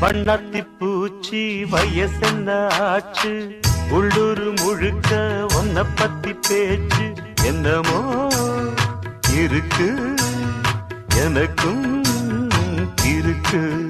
வண்ணத்தி பூச்சி வயசென்ன ஆச்சு. உள்ளூர் முழுக்க ஒன்ன பத்தி பேச்சு. என்னமோ இருக்கு எனக்கும் இருக்கு.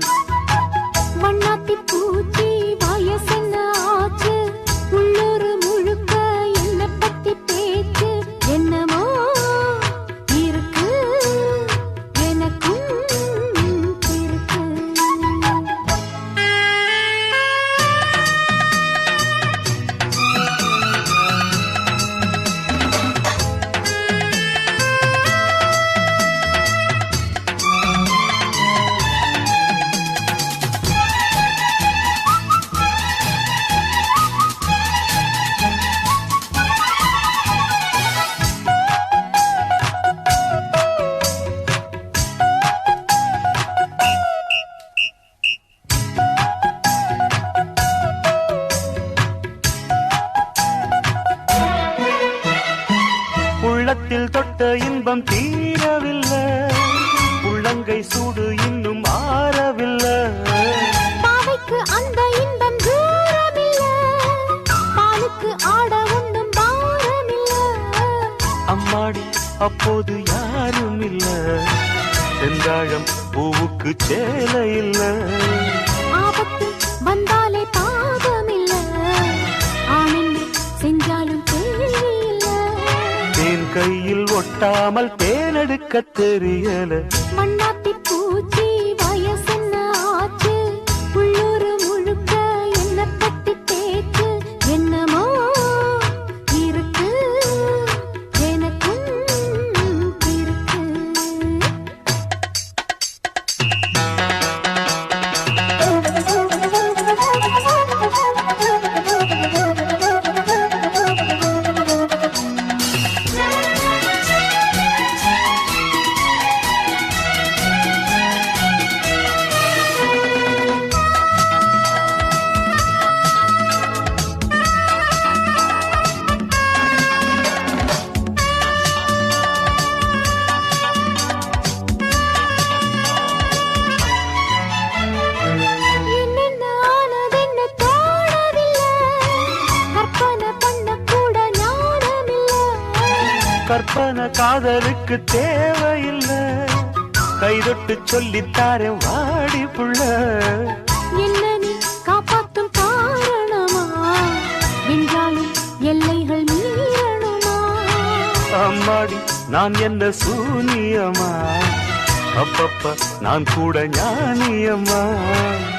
உள்ளத்தில் தொட்ட இன்பம் தீரவில்லை. உள்ளங்கை சூடு இன்னும் ஆறவில்லை. அந்த இன்பம் பாலுக்கு ஆட பாரமில்ல. அம்மாடி அப்போது யாரும் இல்ல. செந்தாழம் பூவுக்கு சேலை இல்ல. ஆபத்து வந்தாலே கையில் ஒட்டாமல் தேனெடுக்க தெரியல. மண்ணாத்தி கற்பனை காதலுக்கு தேவையில்ல. கைதொட்டு சொல்லித்தாரே வாடி புள்ள. காப்பாத்தும் காரணமா? என்றாலும் எல்லைகள் மீறணுமா? அம்மாடி நான் என்ன சூனியமா? அப்பப்ப நான் கூட ஞானியம்மா.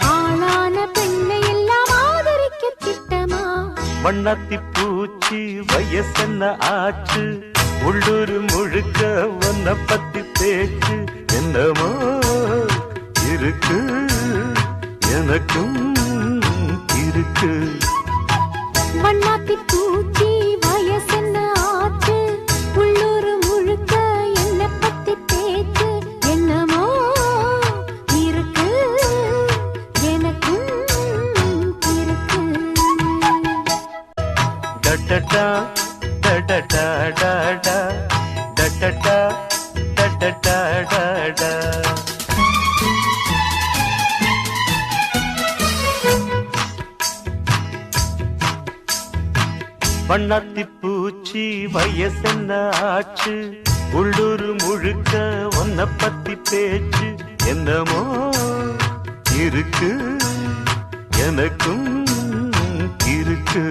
ஆளான பெண்ணை எல்லாம் ஆதரிக்க திட்டமா? வண்ணத்தி பூச்சி வயசென்ன ஆச்சு. உள்ளூர் முழுக்க ஒன்ன பத்தி பேச்சு என்னமோ இருக்கு. எனக்கும் இருக்கு. வண்ணாத்தி தூ டடடா டடா டடடா டடடா டடா வண்ணத்தி பூச்சி வயசென்ன ஆச்சு. உள்ளூர் முழுக்க ஒன்ன பத்தி பேச்சு. என்னமோ இருக்கு எனக்கும் இருக்கு.